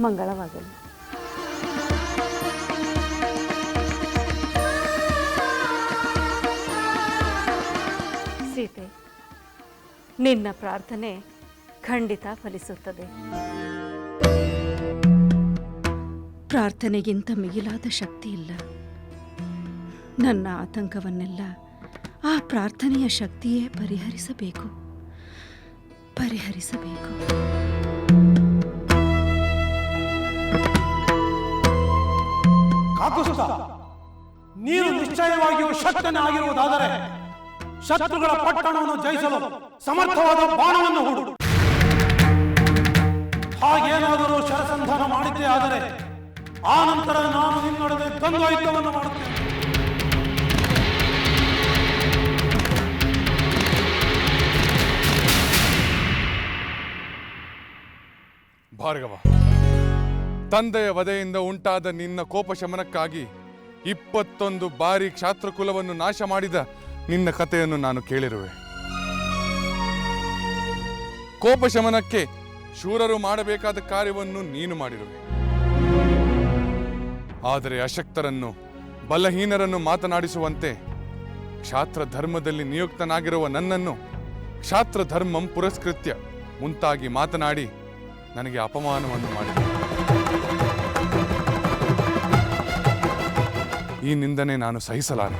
ಮಂಗಳವಾಗಲಿ. ಸೀತೆ, ನಿನ್ನ ಪ್ರಾರ್ಥನೆ ಖಂಡಿತ ಫಲಿಸುತ್ತದೆ. ಪ್ರಾರ್ಥನೆಗಿಂತ ಮಿಗಿಲಾದ ಶಕ್ತಿ ಇಲ್ಲ. ನನ್ನ ಆತಂಕವನ್ನೆಲ್ಲ ಆ ಪ್ರಾರ್ಥನೆಯ ಶಕ್ತಿಯೇ ಪರಿಹರಿಸಬೇಕು. ಪರಿಹರಿಸಬೇಕು. ಕಾಕುಸ್ತ ನೀನು ನಿಶ್ಚಯವಾಗಿಯೂ ಶಕ್ತನಾಗಿರುವುದಾದರೆ ಶತ್ರುಗಳ ಪಟ್ಟಣವನ್ನು ಜಯಿಸಲು ಸಮರ್ಥವಾದ ಬಾಣವನ್ನು ಹೂಡು. ಹಾಗೇನಾದರೂ ಶರಸಂಧಾನ ಮಾಡಿದ್ದೇ ಆದರೆ ಆ ನಂತರ ನಾನು ನಿನ್ನೊಡನೆ ದ್ವಂದ್ವಯುದ್ಧವನ್ನು ಮಾಡುತ್ತೇನೆ. ಭಾರ್ಗವ. ತಂದೆಯ ವಧೆಯಿಂದ ಉಂಟಾದ ನಿನ್ನ ಕೋಪ ಶಮನಕ್ಕಾಗಿ ಇಪ್ಪತ್ತೊಂದು ಬಾರಿ ಕ್ಷಾತ್ರಕುಲವನ್ನು ನಾಶ ಮಾಡಿದ ನಿನ್ನ ಕಥೆಯನ್ನು ನಾನು ಕೇಳಿರುವೆ. ಕೋಪಶಮನಕ್ಕೆ ಶೂರರು ಮಾಡಬೇಕಾದ ಕಾರ್ಯವನ್ನು ನೀನು ಮಾಡಿರುವೆ. ಆದರೆ ಅಶಕ್ತರನ್ನು, ಬಲಹೀನರನ್ನು ಮಾತನಾಡಿಸುವಂತೆ ಕ್ಷಾತ್ರ ಧರ್ಮದಲ್ಲಿ ನಿಯುಕ್ತನಾಗಿರುವ ನನ್ನನ್ನು ಕ್ಷಾತ್ರ ಧರ್ಮಂ ಪುರಸ್ಕೃತ್ಯ ಮುಂತಾಗಿ ಮಾತನಾಡಿ ನನಗೆ ಅಪಮಾನವನ್ನು ಮಾಡಿದೆ. ಈ ನಿಂದನೆ ನಾನು ಸಹಿಸಲಾರೆ.